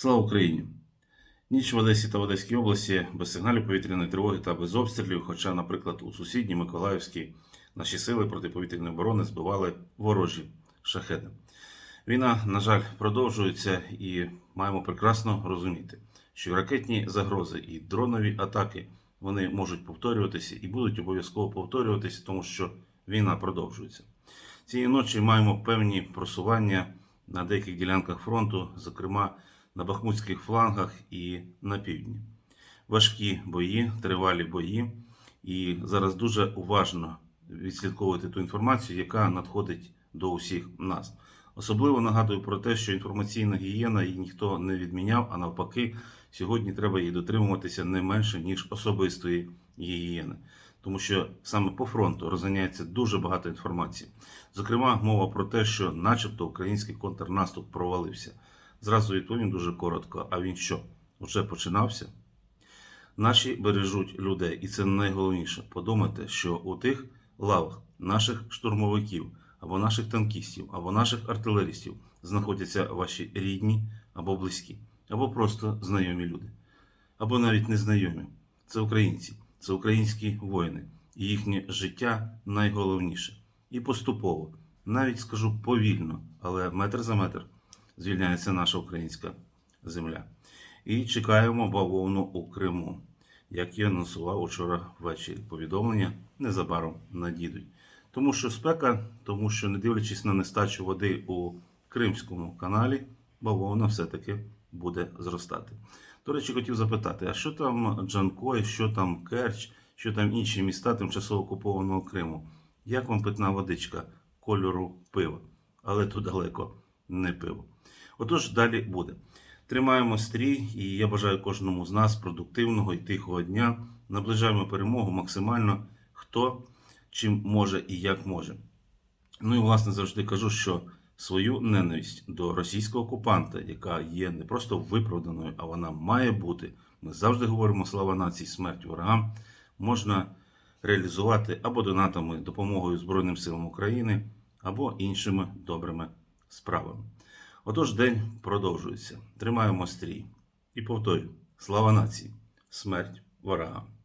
Слава Україні! Ніч в Одесі та в Одеській області без сигналів повітряної тривоги та без обстрілів. Хоча, наприклад, у сусідній Миколаївській наші сили протиповітряної оборони збивали ворожі шахеди. Війна, на жаль, продовжується, і маємо прекрасно розуміти, що ракетні загрози і дронові атаки вони можуть повторюватися і будуть обов'язково повторюватися, тому що війна продовжується. Цієї ночі маємо певні просування на деяких ділянках фронту, зокрема на бахмутських флангах і на півдні. Важкі бої, тривалі бої, і зараз дуже уважно відслідковувати ту інформацію, яка надходить до усіх нас. Особливо нагадую про те, що інформаційна гігієна її ніхто не відміняв, а навпаки, сьогодні треба її дотримуватися не менше, ніж особистої гігієни. Тому що саме по фронту розганяється дуже багато інформації. Зокрема, мова про те, що, начебто, український контрнаступ провалився. Зразу відповім дуже коротко. А він що? Вже починався? Наші бережуть людей, і це найголовніше. Подумайте, що у тих лавах наших штурмовиків, або наших танкістів, або наших артилерістів знаходяться ваші рідні або близькі, або просто знайомі люди, або навіть незнайомі. Це українці, це українські воїни, і їхнє життя найголовніше. І поступово, навіть скажу повільно, але метр за метр звільняється наша українська земля. І чекаємо бавовну у Криму, як я анонсував учора ввечері. Повідомлення незабаром надійдуть. Тому що спека, тому що, не дивлячись на нестачу води у Кримському каналі, бавовна все-таки буде зростати. До речі, хотів запитати, а що там Джанкой, що там Керч, що там інші міста тимчасово окупованого Криму? Як вам питна водичка кольору пива? Але тут далеко не пиво. Отож, далі буде. Тримаємо стрій, і я бажаю кожному з нас продуктивного і тихого дня. Наближаємо перемогу максимально хто чим може і як може. Ну і власне завжди кажу, що свою ненависть до російського окупанта, яка є не просто виправданою, а вона має бути. Ми завжди говоримо слава нації, смерть ворогам, можна реалізувати або донатами, допомогою Збройним силам України, або іншими добрими справами. Отож, день продовжується. Тримаємо стрій. І повторюю: слава нації, смерть ворогам.